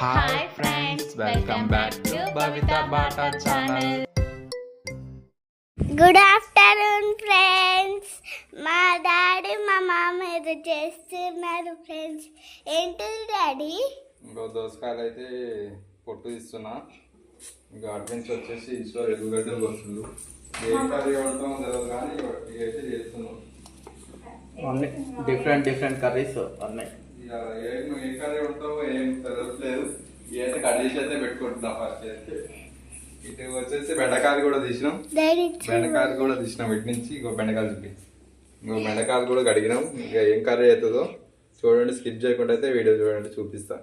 Hi friends welcome back to Bhavitha Bata channel good afternoon friends మా daddy మా మామ ఏదో చేస్తున్నారు ఫ్రెండ్స్ ఏంటిది డాడీ ఇంకో దోసకాయలు అయితే పొట్టు తీస్తున్నా. ఇంకా అడ్వెంచర్ వచ్చేసి ఈశ్వర్ ఎల్లుగడ్డ వస్తువులు ఏం కర్రీ వండటం తెలియదు కానీ చేస్తున్నాం. అన్ని డిఫరెంట్ డిఫరెంట్ కర్రీస్ అన్నీ. ఏం నువ్వు ఏ కర్రీ వండుతావో ఏం తెలియట్లేదు ఇవి అయితే కట్ చేసి అయితే పెట్టుకుంటున్నా ఫస్ట్ అయితే. ఇటు వచ్చేసి బెండకాయలు కూడా తీసినాం. బెండకాయలు కూడా తీసినాం ఇటు నుంచి. ఇంకో బెండకాయలు చూపి. ఇంకో బెండకాయలు కూడా కడిగినాం. ఇంకా ఏం కర్రీ అవుతుందో చూడండి స్కిప్ చేయకుండా అయితే వీడియో చూడండి చూపిస్తా.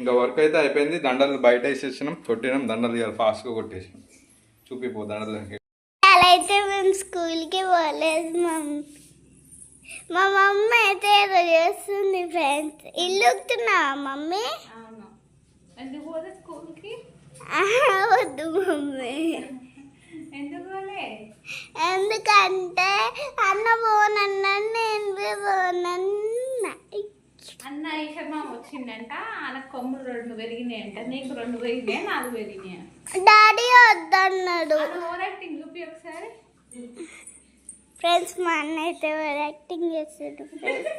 ఇంకా వర్క్ అయితే అయిపోయింది. దండలు బయట వేసేసినాం కొట్టినాం. దండలు ఇవాళ ఫాస్ట్గా కొట్టేసినాం. చూపిపో దండలు. అలా అయితే మేము స్కూల్కి పోలేదు మమ్మీ. మా మమ్మీ అయితే ఏదో చేస్తుంది ఫ్రెండ్స్ ఇల్లు మమ్మీ? అవును. ఎందుకు పోతే స్కూల్కి? ఆహా, వద్దు మమ్మీ. ఎందుకంటే అన్న పోనన్నాడు నేను పోనన్నా. అన్న ఈశమ్మ వచ్చిందంట ఆయన కొమ్ములు రెండు పెరిగినాయంట నీకు రెండు పెరిగినాయి నాలుగు పెరిగినాయి? డాడీ వద్దన్నాడు. ఓవర్ యాక్టింగ్ చూపి ఒకసారి. ఫ్రెండ్స్ మా అన్న అయితే యాక్టింగ్ చేస్తాడు ఫ్రెండ్స్?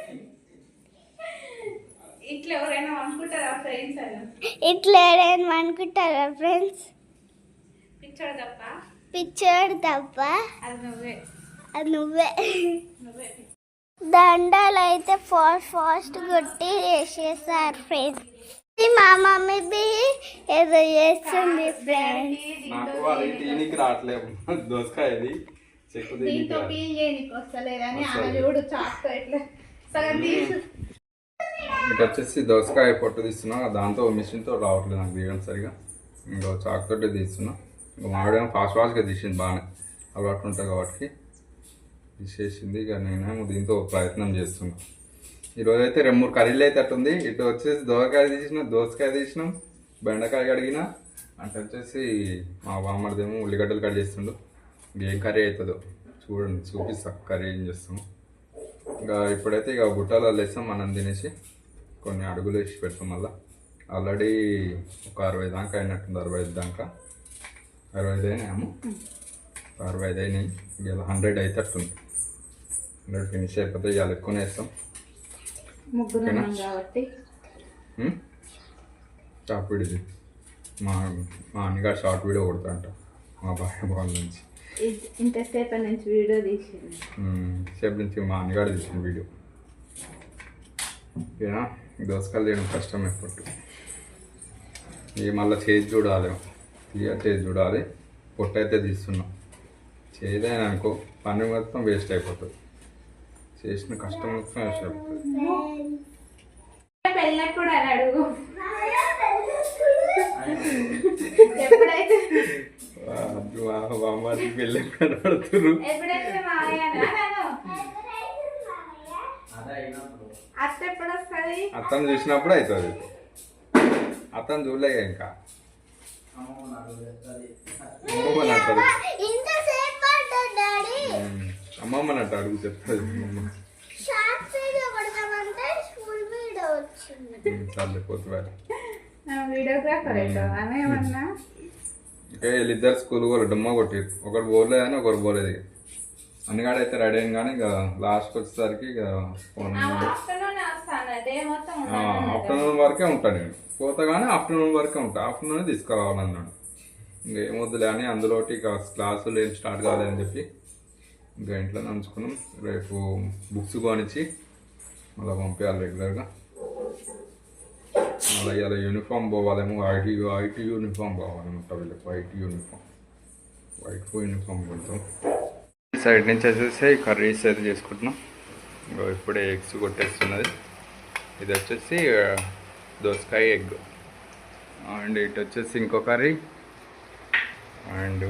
ఇట్లా ఎవరైనా అనుకుంటారా ఫ్రెండ్స్ ఇట్లా ఏదైనా అనుకుంటారా ఫ్రెండ్స్? పిచ్చోడు తప్ప? పిచ్చోడు తప్ప? అది నువ్వే. అది నువ్వే. నువ్వే దండాలు అయితే ఫాస్ట్ ఫాస్ట్ కొట్టి వేసేసారు ఫ్రెండ్స్. మా మమ్మీ బి ఏదో చేస్తుంది ఫ్రెండ్స్. నాకు అది తీనికి రావట్లేదు. దోసకాయ దీంతో వస్తలేదని ఆమె చూడు చాక్తో ఇట్లా సగం తీసు ఇటు వచ్చేసి దోసకాయ పొట్టు తీస్తున్నా దాంతో మిషన్తో రావట్లేదు నాకు తీయడం సరిగా ఇంకో చాక్ తోటి తీస్తున్నా ఇంకా మావిడేమో ఫాస్ట్ ఫాస్ట్గా తీసింది బాగానే అలవాటు ఉంటుంది కాబట్టి తీసేసింది ఇక నేనేమో దీంతో ప్రయత్నం చేస్తున్నా ఈరోజు అయితే రెండు మూడు కర్రీలు అయితే అట్టుంది ఇటు వచ్చేసి దోసకాయ తీసిన దోసకాయ తీసినాం బెండకాయ కడిగిన అంటే వచ్చేసి మా బామ్మడిదేమో ఉల్లిగడ్డలు కట్ చేస్తుండు ఇంకేం కర్రీ అవుతుందో చూడండి చూపిస్తా కర్రీ ఏం చేస్తాము. ఇంకా ఇప్పుడైతే ఇక బుట్టలో వేస్తాం మనం తినేసి కొన్ని అడుగులు వేసి పెడతాం మళ్ళా. ఆల్రెడీ ఒక అరవై దాకా అయినట్టుంది అరవై ఐదు దాకా. అరవై ఐదు అయినాయేమో అరవై ఐదు అయినాయి. ఇలా హండ్రెడ్ అయితే అట్టుంది హండ్రెడ్ ఫినిష్ అయిపోతే ఇవాళ ఎక్కువనే వేస్తాం. షార్ట్ వీడియో మా మా అన్నగారు షార్ట్ వీడియో కొడతాంట మా బాయ్ బాల్ నుంచి. ఇ- ఇంతసేపటి నుంచి వీడియో తీసింది. సేపు నుంచి మా అన్నగాడు తీసిన వీడియో. ఓకేనా? దోసకాయలు చేయడం కష్టం ఎప్పుడు ఇవి మళ్ళీ చేసి చూడాలి. ఇక చేసి చూడాలి. పొట్టు అయితే తీస్తున్నాం. చేయలేని అనుకో పని మొత్తం వేస్ట్ అయిపోతుంది. చేసిన కష్టం మొత్తం వేస్ట్ అయిపోతుంది. అత్త ఎప్పుడు వస్తుంది అతను చూసినప్పుడు అవుతుంది అతను చూడలే ఇంకా? అమ్మమ్మని అంటాడు ఇంతసేపు పడ్డాడు డాడీ మ్మ్. అమ్మమ్మని అంట అడుగు చెప్తుంది అమ్మమ్మ. షార్ట్ వీడియో కొడతామంటే స్కూల్ వీడియో వచ్చింది చాలు పోతున్నారు వీడియోగ్రాఫర్ అయితే ఆమె ఏమన్నా? ఇంకా వీళ్ళిద్దరు స్కూల్ కూడా డుమ్మ కొట్టారు ఒకరు పోలేదు అని ఒకరు పోలేదు ఇక అన్నగాడు అయితే రెడీ అయింది కానీ ఇక లాస్ట్కి వచ్చేసరికి ఇక ఫోన్ ఆఫ్టర్నూన్ ఉంటాను. వరకే ఉంటాను నేను. పోతా కానీ ఆఫ్టర్నూన్ వరకే ఉంటా. ఆఫ్టర్నూన్ తీసుకురావాలన్నాడు ఇంకా ఏమొద్దులే అని అందులోటి ఇక క్లాసులు ఏం స్టార్ట్ కాలేదని చెప్పి ఇంకా ఇంట్లో నంచుకున్నాం రేపు బుక్స్ కొనిచ్చి మళ్ళీ పంపించాలి రెగ్యులర్గా. మళ్ళీ ఇలా యూనిఫామ్ పోవాలేమో ఐటీ ఐటీ యూనిఫామ్ కావాలన్నమాట వీళ్ళకి వైట్ యూనిఫామ్ వైట్ యూనిఫామ్ కొంటాం. సైడ్ నుంచి వచ్చేసి కర్రీస్ అయితే చేసుకుంటున్నాం. ఇంకా ఇప్పుడే ఎగ్స్ కొట్టేస్తున్నది. ఇది వచ్చేసి దోసకాయ ఎగ్. అండ్ ఇటు వచ్చేసి ఇంకో కర్రీ అండ్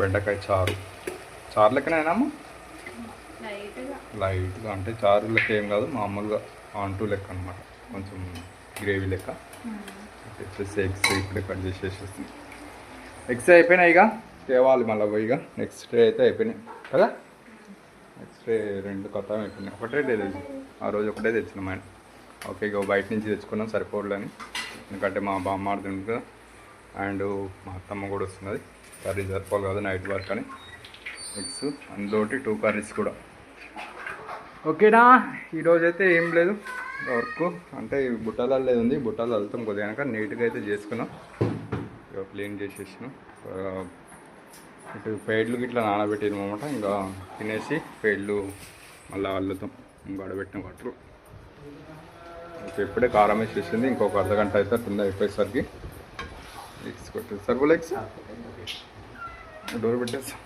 బెండకాయ చారు. చారు లెక్కనేనామా లైట్గా అంటే చారు లెక్క ఏం కాదు మామూలుగా ఆంటూ లెక్క అనమాట కొంచెం గ్రేవీ లెక్క. ఎగ్స్ ఇప్పుడే కట్ చేసేసేస్తుంది ఎగ్స్ అయిపోయినాయి ఇక. తేవాలి మళ్ళీ పోయి నెక్స్ట్ డే అయితే అయిపోయినాయి. కదా? నెక్స్ట్ డే రెండు కొత్త అయిపోయినాయి. ఒకటే డే తెచ్చి ఆ రోజు ఒకటే తెచ్చినాం ఆయన. ఓకే ఇక బయట నుంచి తెచ్చుకున్నాం సరిపోవట్లని ఎందుకంటే మా బామ్మ ఆడుతుంది కదా. అండ్ మా అత్తమ్మ కూడా వస్తున్నది. కర్రీ సరిపోవాలి కదా నైట్ వర్క్ అని. ఎగ్స్ అందులోటి టూ కర్రీస్ కూడా. ఓకేనా? ఈరోజు అయితే ఏం లేదు. వర్క్. అంటే ఈ బుట్టలు అల్లేది ఉంది. బుట్టలు అల్లుతాం. కొద్దిగా కనుక నీట్గా అయితే చేసుకున్నాం. ఇక క్లీన్ చేసేసినాం. ఇటు పేడ్లు గిట్లా నానబెట్టినాం అనమాట ఇంకా తినేసి పేడ్లు మళ్ళీ అల్లుతాం. ఇంకా వాటర్ ఇంకా ఇప్పుడే కారం వేసేసింది ఇంకొక అర్ధ గంట అయితే కింద అయిపోయేసరికి ఎగ్స్ కొట్టేది సరిపోలే ఎగ్స్ డోర్ పెట్టేస్తాం.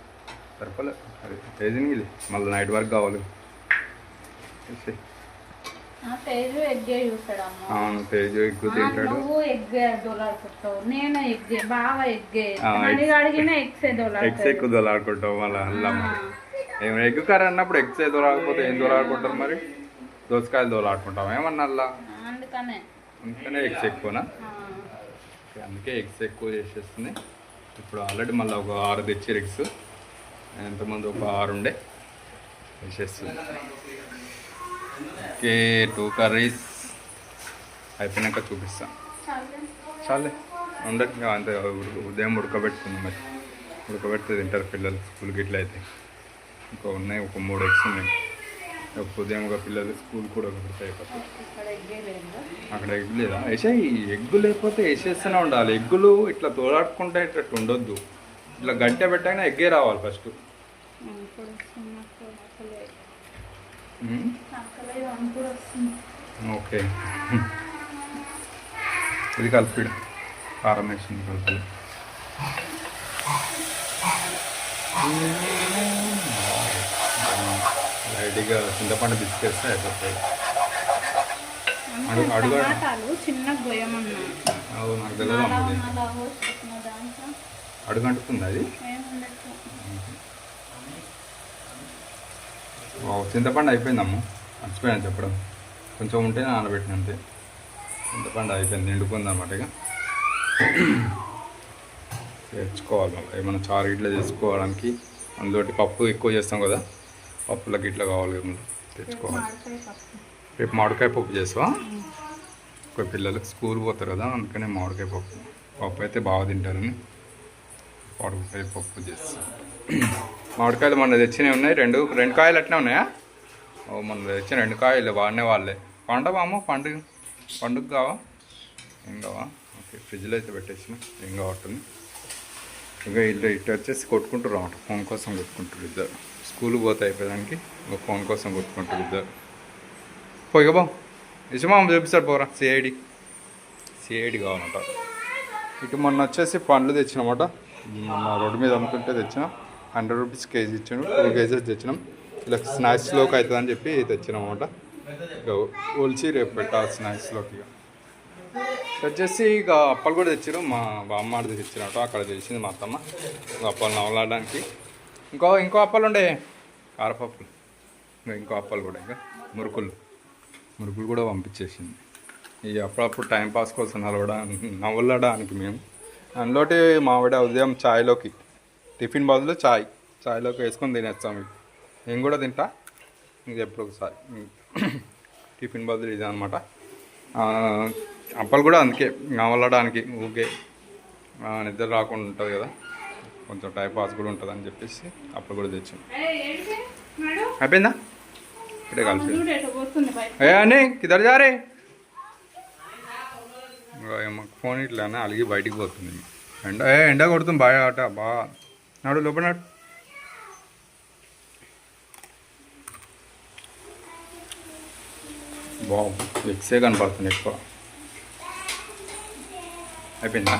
సరిపోలే. అది ఏది ఇది మళ్ళీ నైట్ వర్క్ కావాలి. తేజు ఎగ్గే అవును తేజు తింటాడు నువ్వు ఎగ్గే దొలాడుకుంటావు నేను బాగా అడిగిన ఎగ్సే ఎక్కువ మళ్ళీ అల్లం. ఏం ఎగ్ కర్రీ అన్నప్పుడు ఎగ్స్ ఏ దొరకకపోతే ఏం దొరకకుంటారు మరి? దోసకాయలు దొలాడుకుంటాం ఏమన్నా అల్లా? అందుకనే. అందుకనే ఎగ్స్ ఎక్కువనా? అందుకే ఎగ్స్ ఎక్కువ చేసేస్తుంది. ఇప్పుడు ఆల్రెడీ మళ్ళీ ఒక ఆరు తెచ్చారు ఎగ్స్. ఎంతమంది? ఒక ఆరు ఉండే వేసేస్తుంది ఓకే టూ కర్రీస్ అయిపోయినాక చూపిస్తాను చాలే. ఉండదు అంతే ఉదయం ఉడకబెట్టుకుంది మరి. ఉడకబెడితే తింటారు పిల్లలు స్కూల్కి ఇట్లా అయితే. ఇంకా ఉన్నాయి ఒక మూడు ఎగ్స్ ఉన్నాయి. ఒక ఉదయం ఒక పిల్లలు స్కూల్ కూడా లేదు అక్కడ ఎగ్ లేదా? వేసే ఎగ్గు లేకపోతే వేసేస్తూనే ఉండాలి. ఎగ్గులు ఇట్లా తోలాడుకుంటే ఇట్లా ఉండొద్దు. ఇట్లా గంట పెట్టగానే ఎగ్గే రావాలి ఫస్ట్. ఓకే. ఇది కలిపిడు. కారం వేసింది కలిపి లైట్గా చింతపండు బిస్కెట్స్ అయిపోతాయి. అడుగు అడుగు. చిన్న నాకు తెలియదు అంటుతుంది అది చింతపండు అయిపోయిందమ్మ. మర్చిపోయాను చెప్పడం. కొంచెం ఉంటే నానబెట్టిన అంతే. చింతపండు అయిపోయింది నిండుకుంది అనమాట ఇక. తెచ్చుకోవాలి మళ్ళీ. ఏమైనా చారు ఇట్లా చేసుకోవడానికి అందులోటి పప్పు ఎక్కువ చేస్తాం కదా పప్పులకి ఇట్లా కావాలి మళ్ళీ. తెచ్చుకోవాలి. మాడికాయ పప్పు రేపు మామిడికాయ పప్పు చేస్తావా? ఒక పిల్లలకు స్కూల్ పోతారు కదా అందుకనే మామిడికాయ పప్పు. పప్పు అయితే బాగా తింటారని మామిడికాయ పప్పు చేస్తాం. మామిడికాయలు మొన్న తెచ్చినవి ఉన్నాయి రెండు రెండు కాయలు అట్నే ఉన్నాయా? మొన్న తెచ్చిన రెండు కాయలు వాడినే వాళ్ళే. పండవా అమ్మ? పండుగ పండుగ కావా? ఏం కావా? ఓకే ఫ్రిడ్జ్లో అయితే పెట్టేసిన ఏం కావట్టుంది ఇంకా ఇల్లు ఇటు వచ్చేసి కొట్టుకుంటారు అన్నమాట. ఫోన్ కోసం కొట్టుకుంటారు ఇద్దరు. స్కూల్కి పోతే అయిపోయేదానికి ఒక ఫోన్ కోసం కొట్టుకుంటారు ఇద్దరు. పోయిగా బా ఇసుమా చూపిస్తాడు పోరా సిఐడి. సిఐడి కావాలంట. ఇటు మొన్న వచ్చేసి పండ్లు తెచ్చినమాట. మొన్న రోడ్డు మీద అమ్ముతుంటే తెచ్చిన. హండ్రెడ్ రూపీస్ కేజీ ఇచ్చాను. టూ కేజీస్ తెచ్చినాం. ఇలా స్నాక్స్లోకి అవుతుంది అని చెప్పి తెచ్చినమాట ఇక ఒలిచి రేపు పెట్టాలి స్నాక్స్లోకి ఇక. వచ్చేసి ఇక అప్పలు కూడా తెచ్చారు మా బామ్మాడిది తెచ్చినట్టు అక్కడ తెలిసింది మా అత్తమ్మ. అప్పలు నవలాడడానికి ఇంకో ఇంకో అప్పలు ఉండే. కారపప్పులు. ఇంకో అప్పలు కూడా ఇంకా. మురుకులు. మురుకులు కూడా పంపించేసింది. ఈ అప్పుడప్పుడు టైం పాస్ కోసం నలవడానికి నవ్వలడానికి మేము. అందులోటి మావిడ ఉదయం ఛాయ్లోకి టిఫిన్ బదులు ఛాయ్ ఛాయ్లోకి వేసుకొని తినేస్తాం ఇవి నేను కూడా తింటా. ఇంక ఎప్పుడు ఒకసారి. టిఫిన్ బదులు ఇది అనమాట అప్పలు కూడా అందుకే. నవలడానికి ఊకే నిద్ర రాకుండా ఉంటుంది కదా. కొంచెం టైం పాస్ కూడా ఉంటుంది అని చెప్పేసి అప్పుడు కూడా తెచ్చాం. ఏయ్, ఏంటి? మేడం? అయిపోయిందా? ఇక్కడే ఏ అని కిదర్ జారే. మాకు ఫోన్ ఇట్లానే అలిగి బయటికి పోతుంది. ఎండ ఎండ కొడుతుంది బాగా ఆట బాగా నాడు లోపల నాడు. బాగు ఎక్సే కనపడుతుంది ఎక్కువ. అయిపోయిందా?